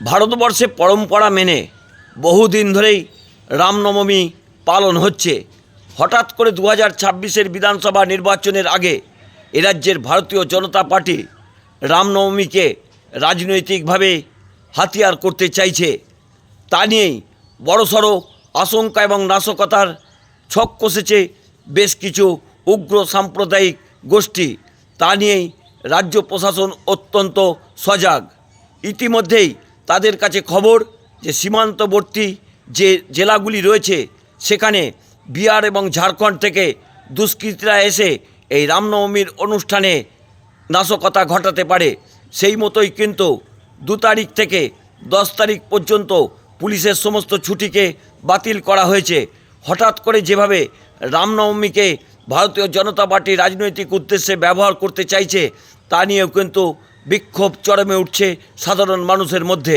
ভারতবর্ষে পরম্পরা মেনে বহুদিন ধরেই রামনবমী পালন হচ্ছে। হঠাৎ করে দু হাজার ছাব্বিশের বিধানসভা নির্বাচনের আগে এ রাজ্যের ভারতীয় জনতা পার্টি রামনবমীকে রাজনৈতিকভাবে হাতিয়ার করতে চাইছে। তা নিয়েই বড়সড় আশঙ্কা এবং নাশকতার ছক কষেছে বেশ কিছু উগ্র সাম্প্রদায়িক গোষ্ঠী। তা নিয়েই রাজ্য প্রশাসন অত্যন্ত সজাগ। ইতিমধ্যেই তাদের কাছে খবর যে সীমান্তবর্তী যে জেলাগুলি রয়েছে, সেখানে বিহার এবং ঝাড়খণ্ড থেকে দুষ্কৃতীরা এসে এই রামনবমীর অনুষ্ঠানে নাশকতা ঘটাতে পারে। সেই মতোই কিন্তু দু তারিখ থেকে দশ তারিখ পর্যন্ত পুলিশের সমস্ত ছুটিকে বাতিল করা হয়েছে। হঠাৎ করে যেভাবে রামনবমীকে ভারতীয় জনতা পার্টি রাজনৈতিক উদ্দেশ্যে ব্যবহার করতে চাইছে, তা নিয়েও কিন্তু বিক্ষোভ চরমে উঠছে সাধারণ মানুষের মধ্যে।